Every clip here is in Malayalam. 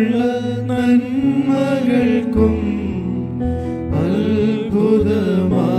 ഉള്ള നന്മകൾക്കും അത്ഭുതമാ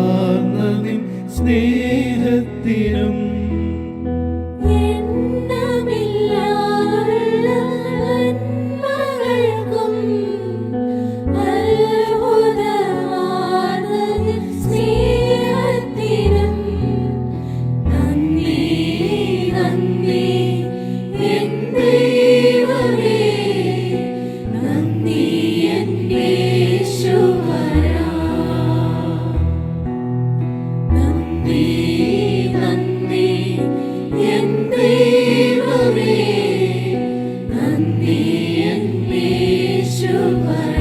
away.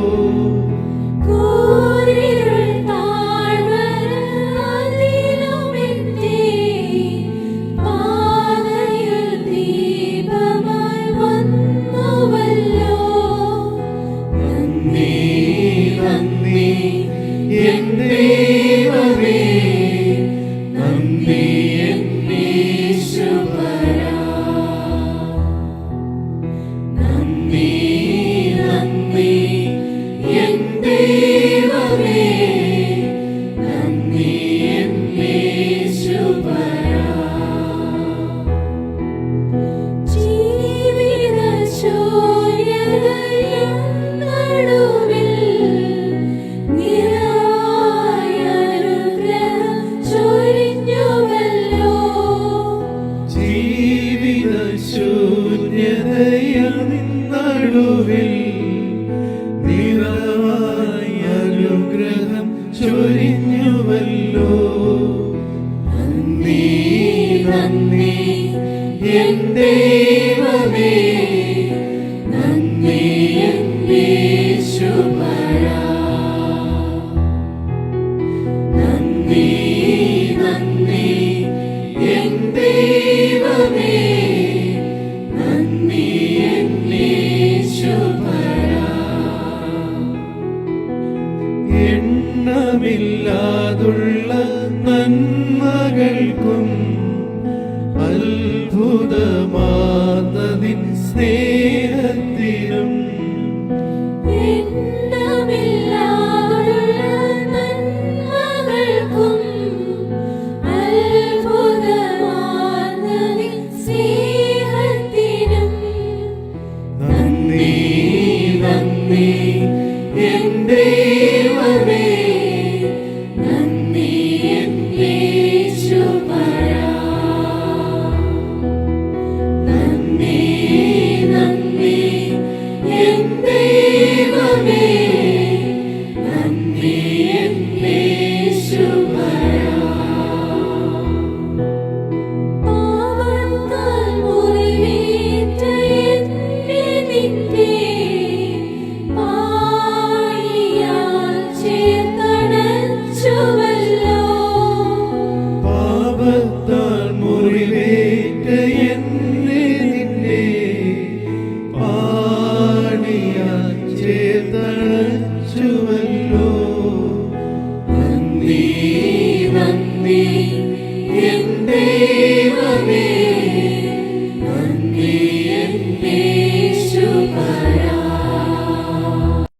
in the നിന്നടുവിൽ നടുവിൽ നിറവായ അനുഗ്രഹം ചൊരിഞ്ഞുവല്ലോ. നന്ദി നന്ദി എൻ ദൈവമേ. അതുള്ള നന്മകൾക്കും അത്ഭുതമാർന്നതിൻ സ്നേഹത്തിനും me. me